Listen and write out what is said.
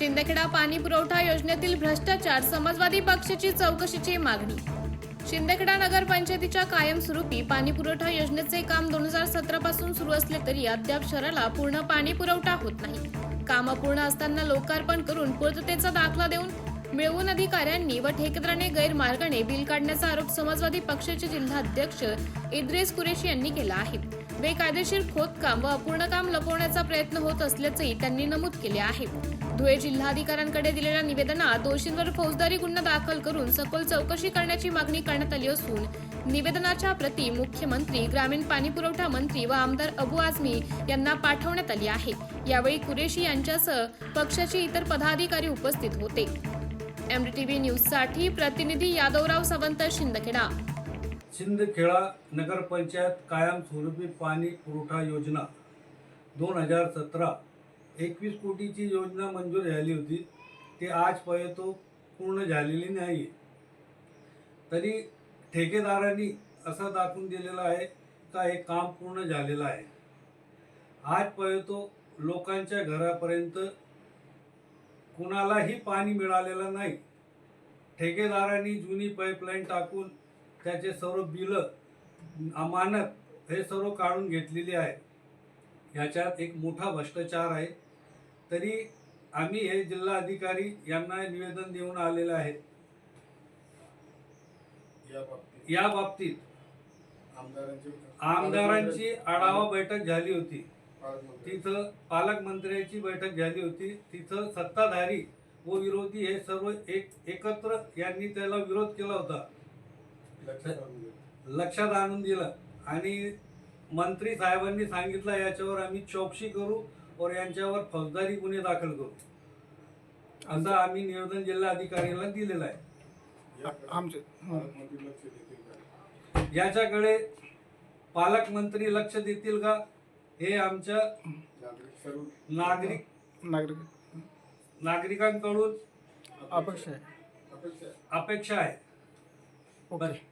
शिंदखेडा पाणी पुरवठा योजनेतील भ्रष्टाचार समाजवादी पक्षाची चौकशीची मागणी. शिंदखेडा नगरपंचायतीच्या कायमस्वरूपी पाणी पुरवठा योजनेचे काम दोन हजार सतरा पासून सुरू असले तरी अद्याप शहराला पूर्ण पाणी पुरवठा होत नाही. कामं पूर्ण असताना लोकार्पण करून पूर्ततेचा दाखला देऊन मिळवून अधिकाऱ्यांनी व ठेकेदाराने गैरमार्गाने बिल काढण्याचा आरोप समाजवादी पक्षाचे जिल्हाध्यक्ष इद्रेस कुरेशी यांनी केला आहे. बेकायदेशीर खोदकाम व अपूर्ण काम लपवण्याचा प्रयत्न होत असल्याचेही त्यांनी नमूद केले आहे. धुळे जिल्हाधिकाऱ्यांकडे दिलेल्या निवेदनात दोषींवर फौजदारी गुन्हा दाखल करून सखोल चौकशी करण्याची मागणी करण्यात आली असून निवेदनाच्या प्रती मुख्यमंत्री ग्रामीण पाणी पुरवठा मंत्री व आमदार अबू आझमी यांना पाठवण्यात आली आहे. यावेळी कुरेशी यांच्यासह पक्षाचे इतर पदाधिकारी उपस्थित होते. एमडीटीव्ही न्यूजसाठी प्रतिनिधी यादवराव सावंत शिंदखेडा. शिंदखेडा नगरपंचायत कायमस्वरूपी पाणी पुरवठा योजना दोन हजार सतरा. एकवीस कोटीची योजना मंजूर झाली होती. ती आजपर्यंत पूर्ण झालेली नाही तरी ठेकेदारांनी असं दाखवून दिलेलं आहे का हे काम पूर्ण झालेलं आहे? आजपर्यंत लोकांच्या घरापर्यंत कुणालाही पाणी मिळालेलं नाही. ठेकेदारांनी जुनी पाईपलाईन टाकून त्याचे सर्व बिलं अमानत हे सर्व काढून घेतलेली आहे. ह्याच्यात एक मोठा भ्रष्टाचार आहे. तरी आम्ही हे जिल्हा अधिकारी यांना निवेदन देऊन आलेलं आहे. या बाबतीत. आमदारांची आमदारांची आढावा बैठक झाली होती. तिथं पालकमंत्र्यांची बैठक झाली होती. तिथं सत्ताधारी व विरोधी हे सर्व एक एकत्र यांनी त्याला विरोध केला होता. लक्षात आणून दिलं. आणि मंत्री साहेबांनी सांगितलं याच्यावर आम्ही चौकशी करू और यांच्यावर फौजदारी गुन्हे दाखल करू. असं आम्ही निवेदन जिल्हाधिकाऱ्यांना दिलेलं आहे. याच्याकडे पालकमंत्री लक्ष देतील का? हे आमच्या नागरिक नागरिक नागरिकांकडून अपेक्षा आहे. अपेक्षा आहे. Okay. Vale.